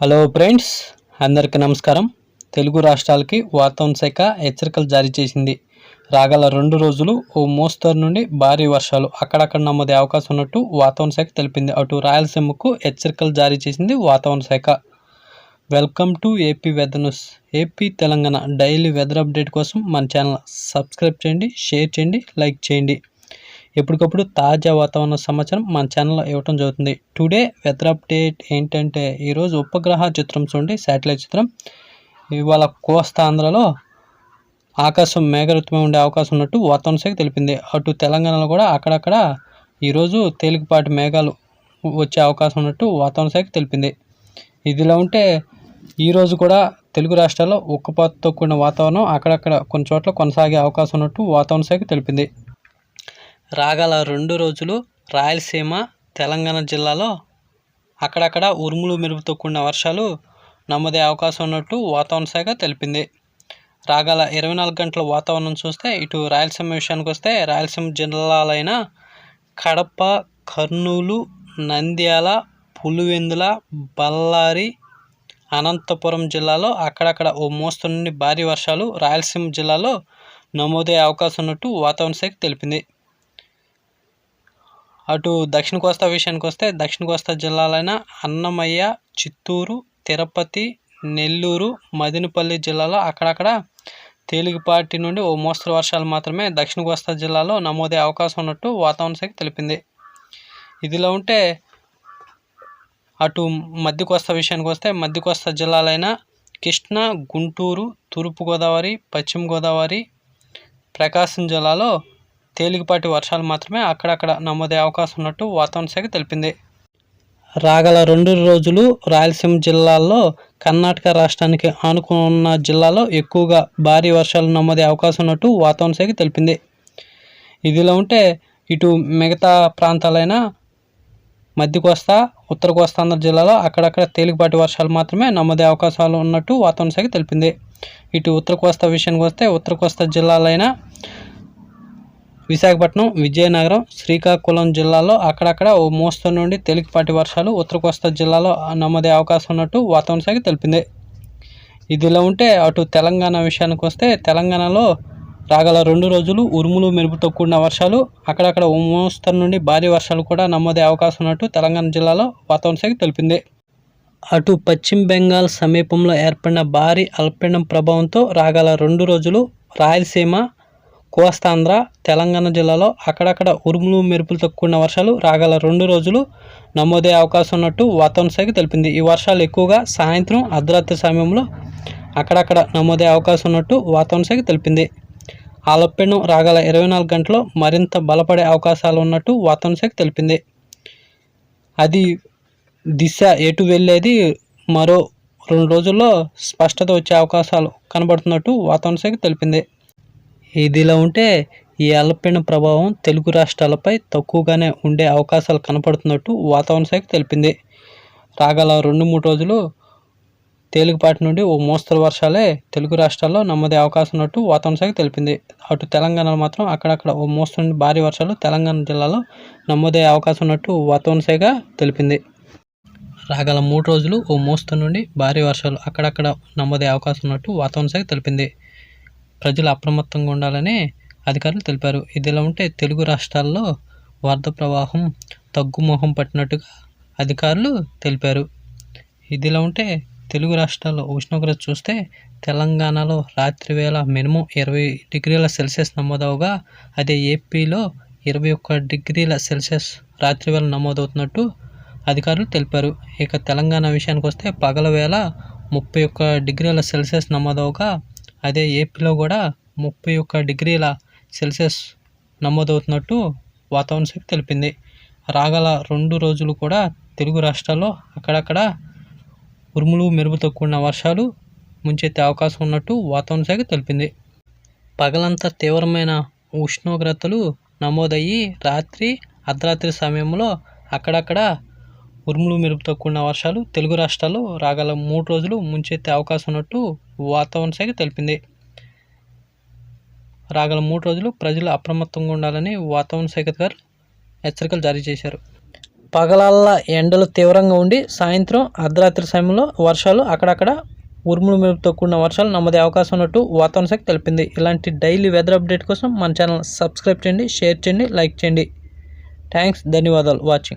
Hello friends అందరికీ నమస్కారం. తెలుగు రాష్ట్రాలకి వాతావరణ శాఖ హెచ్చరికలు జారీ చేసింది. రాగల రెండు రోజులు ఓ మోస్తరు నుండి భారీ వర్షాలు అక్కడక్కడ నమోదే అవకాశం ఉన్నట్టు వాతావరణ శాఖ తెలిపింది. అటు రాయలసీమకు హెచ్చరికలు జారీ చేసింది వాతావరణ శాఖ welcome to AP weather news AP Telangana daily weather update కోసం మన ఛానల్ సబ్స్క్రైబ్ చేయండి షేర్ చేయండి లైక్ చేయండి. ఎప్పటికప్పుడు తాజా వాతావరణ సమాచారం మన ఛానల్లో ఇవ్వటం జరుగుతుంది. టుడే వెదర్ అప్డేట్ ఏంటంటే ఈరోజు ఉపగ్రహ చిత్రం చూడండి శాటిలైట్ చిత్రం. ఇవాళ కోస్తా ఆంధ్రలో ఆకాశం మేఘరుత్వం ఉండే అవకాశం ఉన్నట్టు వాతావరణ శాఖ తెలిపింది. అటు తెలంగాణలో కూడా అక్కడక్కడ ఈరోజు తేలికపాటి మేఘాలు వచ్చే అవకాశం ఉన్నట్టు వాతావరణ శాఖ తెలిపింది. ఇదిలా ఉంటే ఈరోజు కూడా తెలుగు రాష్ట్రాల్లో ఉక్కపాతతో కూడిన వాతావరణం అక్కడక్కడ కొన్ని చోట్ల కొనసాగే అవకాశం ఉన్నట్టు వాతావరణ శాఖ తెలిపింది. రాగల రెండు రోజులు రాయలసీమ తెలంగాణ జిల్లాలో అక్కడక్కడ ఉరుములు మెరుపుతో కూడిన వర్షాలు నమ్మదే అవకాశం ఉన్నట్టు వాతావరణ శాఖ తెలిపింది. రాగల ఇరవై నాలుగు గంటల వాతావరణం చూస్తే ఇటు రాయలసీమ విషయానికి వస్తే రాయలసీమ జిల్లాలైన కడప కర్నూలు నంద్యాల పులివెందుల బళ్ళారి అనంతపురం జిల్లాలో అక్కడక్కడ ఓ మోస్తరు నుండి భారీ వర్షాలు రాయలసీమ జిల్లాలో నమోదయ్యే అవకాశం ఉన్నట్టు వాతావరణ శాఖ తెలిపింది. అటు దక్షిణ కోస్తా విషయానికి వస్తే దక్షిణ కోస్తా జిల్లాలైన అన్నమయ్య చిత్తూరు తిరుపతి నెల్లూరు మదినపల్లి జిల్లాలో అక్కడక్కడ తేలికపాటి నుండి ఓ మోస్తరు వర్షాలు మాత్రమే దక్షిణ కోస్తా జిల్లాలో నమోదే అవకాశం ఉన్నట్టు వాతావరణ శాఖ తెలిపింది. ఇదిలా ఉంటే అటు మధ్య కోస్తా విషయానికి వస్తే మధ్య కోస్తా జిల్లాలైన కృష్ణా గుంటూరు తూర్పుగోదావరి పశ్చిమ గోదావరి ప్రకాశం జిల్లాలో తేలికపాటి వర్షాలు మాత్రమే అక్కడక్కడ నమోదే అవకాశం ఉన్నట్టు వాతావరణ శాఖ తెలిపింది. రాగల రెండు రోజులు రాయలసీమ జిల్లాల్లో కర్ణాటక రాష్ట్రానికి ఆనుకున్న జిల్లాలో ఎక్కువగా భారీ వర్షాలు నమోదే అవకాశం ఉన్నట్టు వాతావరణ శాఖ తెలిపింది. ఇదిలా ఉంటే ఇటు మిగతా ప్రాంతాలైన మధ్య కోస్తా ఉత్తర కోస్తాంధ్ర జిల్లాలో అక్కడక్కడ తేలికపాటి వర్షాలు మాత్రమే నమోదే అవకాశాలు ఉన్నట్టు వాతావరణ శాఖ తెలిపింది. ఇటు ఉత్తర కోస్తా విషయానికి వస్తే ఉత్తర కోస్తా జిల్లాలైన విశాఖపట్నం విజయనగరం శ్రీకాకుళం జిల్లాలో అక్కడక్కడ ఓ మోస్తరు నుండి తేలికపాటి వర్షాలు ఉత్తర కోస్తా జిల్లాలో నమోదే అవకాశం ఉన్నట్టు వాతావరణ శాఖ తెలిపింది. ఇదిలా ఉంటే అటు తెలంగాణ విషయానికి వస్తే తెలంగాణలో రాగల రెండు రోజులు ఉరుములు మెరుపుతో కూడిన వర్షాలు అక్కడక్కడ ఓ మోస్తరు నుండి భారీ వర్షాలు కూడా నమోదే అవకాశం ఉన్నట్టు తెలంగాణ జిల్లాలో వాతావరణ శాఖ తెలిపింది. అటు పశ్చిమ బెంగాల్ సమీపంలో ఏర్పడిన భారీ అల్పీడం ప్రభావంతో రాగల రెండు రోజులు రాయలసీమ కోస్తాంధ్ర తెలంగాణ జిల్లాలో అక్కడక్కడ ఉరుములు మెరుపులతో కూడిన వర్షాలు రాగల రెండు రోజులు నమోదయ్యే అవకాశం ఉన్నట్టు వాతావరణ శాఖ తెలిపింది. ఈ వర్షాలు ఎక్కువగా సాయంత్రం అర్ధరాత్రి సమయంలో అక్కడక్కడ నమోదయ్యే అవకాశం ఉన్నట్టు వాతావరణ శాఖ తెలిపింది. ఆలప్పెను రాగల ఇరవై నాలుగు గంటల్లో మరింత బలపడే అవకాశాలు ఉన్నట్టు వాతావరణ శాఖ తెలిపింది. అది దిశ ఎటు వెళ్ళేది మరో రెండు రోజుల్లో స్పష్టత వచ్చే అవకాశాలు కనబడుతున్నట్టు వాతావరణ శాఖ తెలిపింది. ఇదిలా ఉంటే ఈ అల్పపీడన ప్రభావం తెలుగు రాష్ట్రాలపై తక్కువగానే ఉండే అవకాశాలు కనపడుతున్నట్టు వాతావరణ శాఖ తెలిపింది. రాగల రెండు మూడు రోజులు తేలికపాటి నుండి ఓ మోస్తరు వర్షాలే తెలుగు రాష్ట్రాల్లో నమ్మదే అవకాశం ఉన్నట్టు వాతావరణ శాఖ తెలిపింది. అటు తెలంగాణలో మాత్రం అక్కడక్కడ ఓ మోస్తరు నుండి భారీ వర్షాలు తెలంగాణ జిల్లాలో నమ్మదే అవకాశం ఉన్నట్టు వాతావరణ శాఖ తెలిపింది. రాగల మూడు రోజులు ఓ మోస్తరు నుండి భారీ వర్షాలు అక్కడక్కడ నమ్మదే అవకాశం ఉన్నట్టు వాతావరణ శాఖ తెలిపింది. ప్రజలు అప్రమత్తంగా ఉండాలని అధికారులు తెలిపారు. ఇదిలా ఉంటే తెలుగు రాష్ట్రాల్లో వరద ప్రవాహం తగ్గుమోహం పట్టినట్టుగా అధికారులు తెలిపారు. ఇదిలా ఉంటే తెలుగు రాష్ట్రాల్లో ఉష్ణోగ్రత చూస్తే తెలంగాణలో రాత్రి వేళ మినిమం ఇరవై డిగ్రీల సెల్సియస్ నమోదవగా అదే ఏపీలో ఇరవై ఒక్క డిగ్రీల సెల్సియస్ రాత్రి వేళ నమోదవుతున్నట్టు అధికారులు తెలిపారు. ఇక తెలంగాణ విషయానికి వస్తే పగల వేళ ముప్పై ఒక్క డిగ్రీల సెల్సియస్ నమోదవగా అదే ఏపీలో కూడా ముప్పై ఒక్క డిగ్రీల సెల్సియస్ నమోదవుతున్నట్టు వాతావరణ శాఖ తెలిపింది. రాగల రెండు రోజులు కూడా తెలుగు రాష్ట్రాల్లో అక్కడక్కడ ఉరుములు మెరుపుతో కూడిన వర్షాలు ముంచెత్తే అవకాశం ఉన్నట్టు వాతావరణ శాఖ తెలిపింది. పగలంతా తీవ్రమైన ఉష్ణోగ్రతలు నమోదయ్యి రాత్రి అర్ధరాత్రి సమయంలో అక్కడక్కడ ఉరుములు మెరుపుతో కూడిన వర్షాలు తెలుగు రాష్ట్రాల్లో రాగల మూడు రోజులు ముంచెత్తే అవకాశం ఉన్నట్టు వాతావరణ శాఖ తెలిపింది. రాగల మూడు రోజులు ప్రజలు అప్రమత్తంగా ఉండాలని వాతావరణ శాఖ అధికారులు హెచ్చరికలు జారీ చేశారు. పగలల్లా ఎండలు తీవ్రంగా ఉండి సాయంత్రం అర్ధరాత్రి సమయంలో వర్షాలు అక్కడక్కడ ఉరుములు మెరుపుతో కూడిన వర్షాలు నమ్మదే అవకాశం ఉన్నట్టు వాతావరణ శాఖ తెలిపింది. ఇలాంటి డైలీ వెదర్ అప్డేట్ కోసం మన ఛానల్ సబ్స్క్రైబ్ చేయండి షేర్ చేయండి లైక్ చేయండి. థ్యాంక్స్ ధన్యవాదాలు వాచింగ్.